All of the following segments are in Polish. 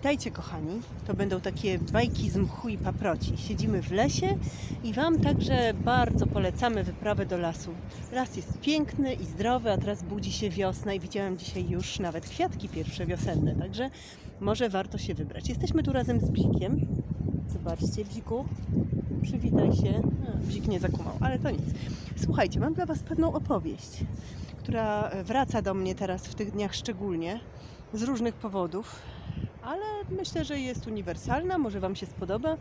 Witajcie kochani, to będą takie bajki z mchu i paproci. Siedzimy w lesie i Wam także bardzo polecamy wyprawę do lasu. Las jest piękny i zdrowy, a teraz budzi się wiosna i widziałam dzisiaj już nawet kwiatki pierwsze wiosenne, także może warto się wybrać. Jesteśmy tu razem z Bzikiem. Zobaczcie, Bziku, przywitaj się. Bzik nie zakumał, ale to nic. Słuchajcie, mam dla Was pewną opowieść, która wraca do mnie teraz w tych dniach szczególnie z różnych powodów, ale myślę, że jest uniwersalna, może Wam się spodoba,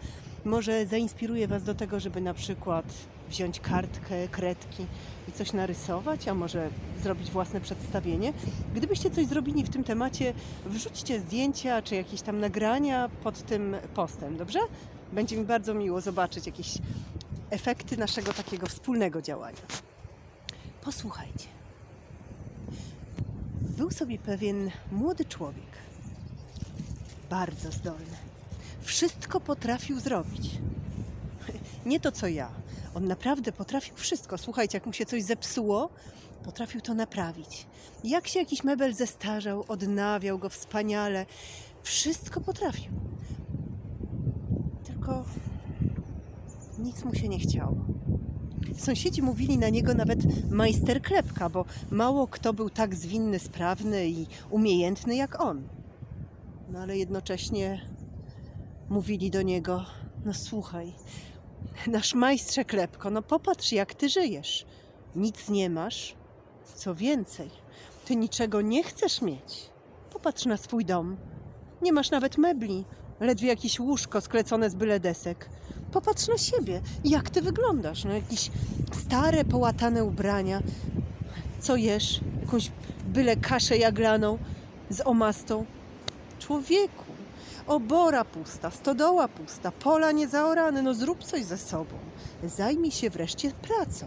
może zainspiruje Was do tego, żeby na przykład wziąć kartkę, kredki i coś narysować, a może zrobić własne przedstawienie. Gdybyście coś zrobili w tym temacie, wrzućcie zdjęcia czy jakieś tam nagrania pod tym postem, dobrze? Będzie mi bardzo miło zobaczyć jakieś efekty naszego takiego wspólnego działania. Posłuchajcie. Był sobie pewien młody człowiek, bardzo zdolny. Wszystko potrafił zrobić. Nie to co ja. On naprawdę potrafił wszystko. Słuchajcie, jak mu się coś zepsuło, potrafił to naprawić. Jak się jakiś mebel zestarzał, odnawiał go wspaniale. Wszystko potrafił. Tylko nic mu się nie chciało. Sąsiedzi mówili na niego nawet majster klepka, bo mało kto był tak zwinny, sprawny i umiejętny jak on. No ale jednocześnie mówili do niego: No słuchaj, nasz majstrze klepko, no popatrz, jak ty żyjesz. Nic nie masz. Co więcej, ty niczego nie chcesz mieć. Popatrz na swój dom. Nie masz nawet mebli, ledwie jakieś łóżko sklecone z byle desek. Popatrz na siebie, jak ty wyglądasz. No jakieś stare, połatane ubrania. Co jesz? Jakąś byle kaszę jaglaną z omastą. Człowieku, obora pusta, stodoła pusta, pola niezaorane. No zrób coś ze sobą. Zajmij się wreszcie pracą.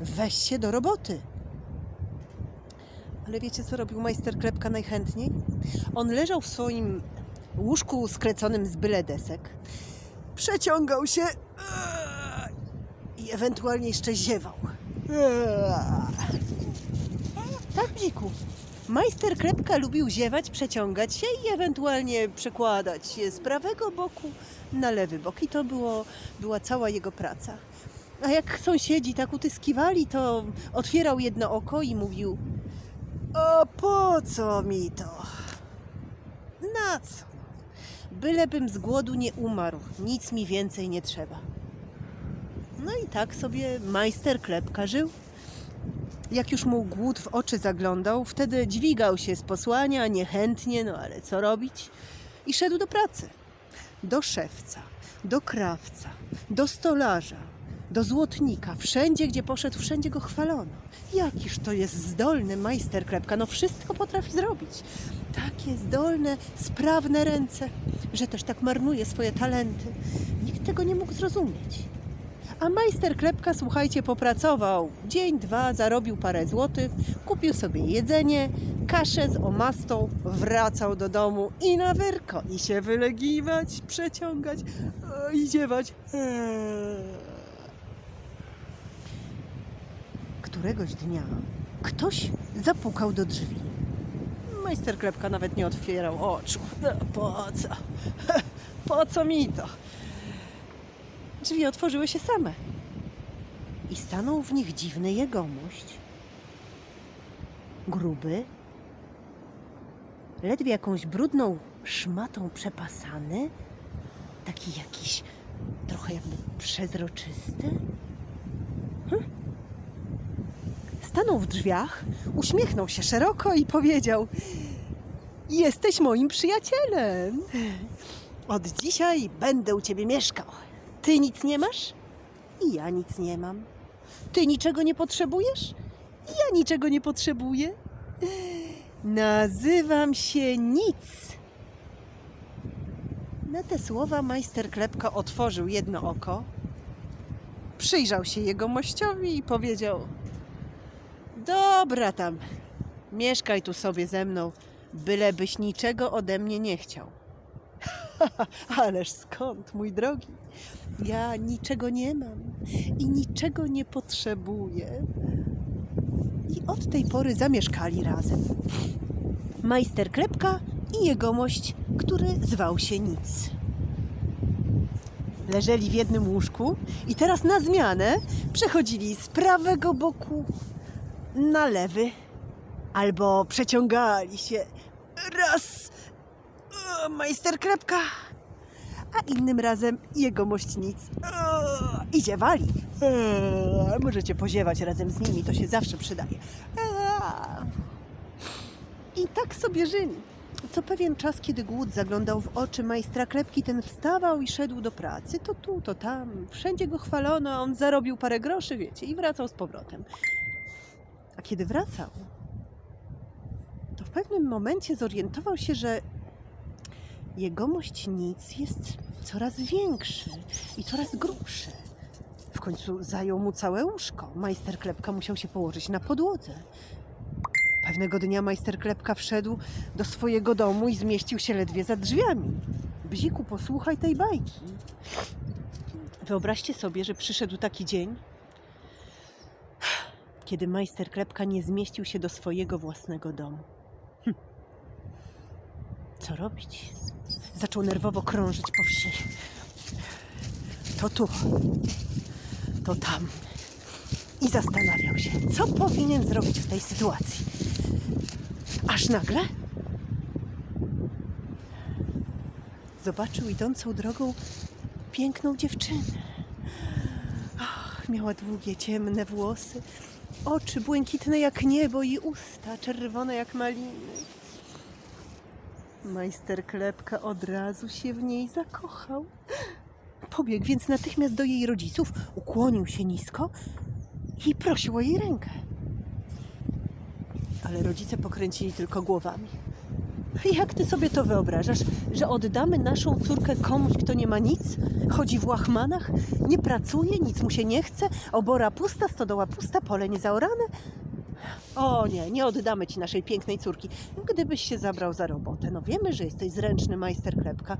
Weź się do roboty. Ale wiecie, co robił majster klepka najchętniej? On leżał w swoim łóżku skleconym z byle desek, przeciągał się i ewentualnie jeszcze ziewał. Eee. Tak, Bziku. Majster klepka lubił ziewać, przeciągać się i ewentualnie przekładać się z prawego boku na lewy bok. I to było, była cała jego praca. A jak sąsiedzi tak utyskiwali, to otwierał jedno oko i mówił: O po co mi to? Na co? Bylebym z głodu nie umarł, nic mi więcej nie trzeba. No i tak sobie majster klepka żył. Jak już mu głód w oczy zaglądał, wtedy dźwigał się z posłania niechętnie, no ale co robić? I szedł do pracy. Do szewca, do krawca, do stolarza, do złotnika. Wszędzie, gdzie poszedł, wszędzie go chwalono. Jakiż to jest zdolny majster klepka, no wszystko potrafi zrobić. Takie zdolne, sprawne ręce, że też tak marnuje swoje talenty. Nikt tego nie mógł zrozumieć. A majster klepka, słuchajcie, popracował dzień, dwa, zarobił parę złotych, kupił sobie jedzenie, kaszę z omastą, wracał do domu i na wyrko, i się wylegiwać, przeciągać e, i ziewać. Eee. Któregoś dnia ktoś zapukał do drzwi. Majster klepka nawet nie otwierał oczu. No, po co? Po co mi to? Drzwi otworzyły się same. I stanął w nich dziwny jegomość. Gruby, ledwie jakąś brudną szmatą przepasany, taki jakiś trochę jakby przezroczysty. Hm? Stanął w drzwiach, uśmiechnął się szeroko i powiedział: Jesteś moim przyjacielem. Od dzisiaj będę u ciebie mieszkał. Ty nic nie masz? I ja nic nie mam. Ty niczego nie potrzebujesz? I ja niczego nie potrzebuję. Nazywam się Nic. Na te słowa majster klepka otworzył jedno oko, przyjrzał się jego mościowi i powiedział: Dobra tam, mieszkaj tu sobie ze mną, bylebyś niczego ode mnie nie chciał. Ależ skąd, mój drogi? Ja niczego nie mam i niczego nie potrzebuję. I od tej pory zamieszkali razem. Majster klepka i jegomość, który zwał się Nic. Leżeli w jednym łóżku i teraz na zmianę przechodzili z prawego boku na lewy albo przeciągali się raz o, majster a innym razem jegomość Nic o, i ziewali. Eee, możecie poziewać razem z nimi, to się zawsze przydaje. Eee. I tak sobie żyli. Co pewien czas, kiedy głód zaglądał w oczy majstra klepki, ten wstawał i szedł do pracy. To tu, to tam. Wszędzie go chwalono, a on zarobił parę groszy, wiecie, i wracał z powrotem. A kiedy wracał, to w pewnym momencie zorientował się, że jegomość nic jest coraz większy i coraz grubszy. W końcu zajął mu całe łóżko. Majster klepka musiał się położyć na podłodze. Pewnego dnia majster klepka wszedł do swojego domu i zmieścił się ledwie za drzwiami. Bziku, posłuchaj tej bajki. Wyobraźcie sobie, że przyszedł taki dzień, kiedy majster klepka nie zmieścił się do swojego własnego domu. Hm. Co robić? Zaczął nerwowo krążyć po wsi. To tu, to tam. I zastanawiał się, co powinien zrobić w tej sytuacji. Aż nagle zobaczył idącą drogą piękną dziewczynę. Ach, miała długie, ciemne włosy, oczy błękitne jak niebo i usta czerwone jak maliny. Majster Klepka od razu się w niej zakochał. Pobiegł więc natychmiast do jej rodziców, ukłonił się nisko i prosił o jej rękę. Ale rodzice pokręcili tylko głowami. Jak ty sobie to wyobrażasz, że oddamy naszą córkę komuś, kto nie ma nic, chodzi w łachmanach, nie pracuje, nic mu się nie chce, obora pusta, stodoła pusta, pole niezaorane? O nie, nie oddamy ci naszej pięknej córki. Gdybyś się zabrał za robotę, no wiemy, że jesteś zręczny majster klepka,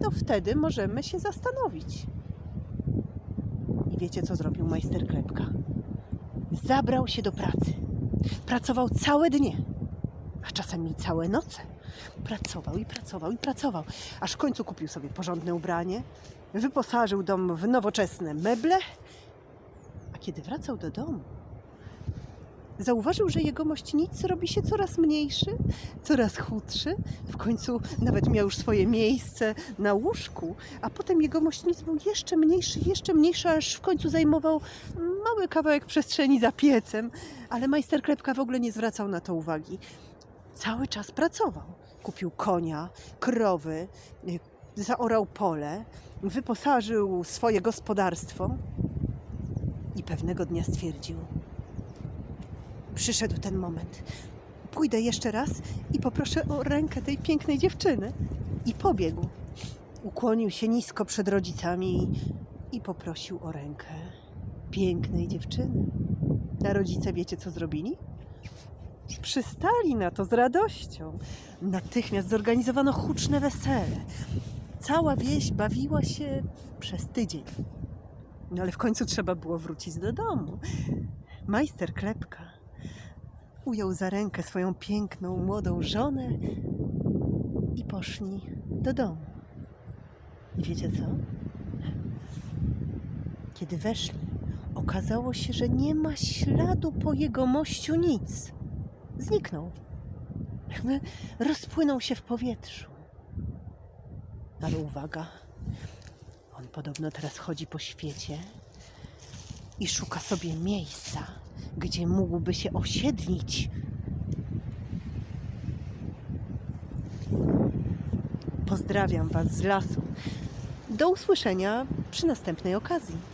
to wtedy możemy się zastanowić. I wiecie, co zrobił majster klepka? Zabrał się do pracy. Pracował całe dnie, a czasami całe noce. Pracował i pracował i pracował, aż w końcu kupił sobie porządne ubranie, wyposażył dom w nowoczesne meble, a kiedy wracał do domu, zauważył, że jegomość nic robi się coraz mniejszy, coraz chudszy. W końcu nawet miał już swoje miejsce na łóżku, a potem jegomość nic był jeszcze mniejszy, jeszcze mniejszy, aż w końcu zajmował mały kawałek przestrzeni za piecem. Ale majster klepka w ogóle nie zwracał na to uwagi. Cały czas pracował. Kupił konia, krowy, y, zaorał pole, wyposażył swoje gospodarstwo i pewnego dnia stwierdził: Przyszedł ten moment. Pójdę jeszcze raz i poproszę o rękę tej pięknej dziewczyny. I pobiegł. Ukłonił się nisko przed rodzicami i poprosił o rękę pięknej dziewczyny. A rodzice wiecie, co zrobili? Przystali na to z radością. Natychmiast zorganizowano huczne wesele. Cała wieś bawiła się przez tydzień. No ale w końcu trzeba było wrócić do domu. Majster Klepka ujął za rękę swoją piękną, młodą żonę i poszli do domu. I wiecie co? Kiedy weszli, okazało się, że nie ma śladu po jego mościu nic. Zniknął. Jakby rozpłynął się w powietrzu. Ale uwaga, on podobno teraz chodzi po świecie i szuka sobie miejsca, gdzie mógłby się osiedlić. Pozdrawiam Was z lasu. Do usłyszenia przy następnej okazji.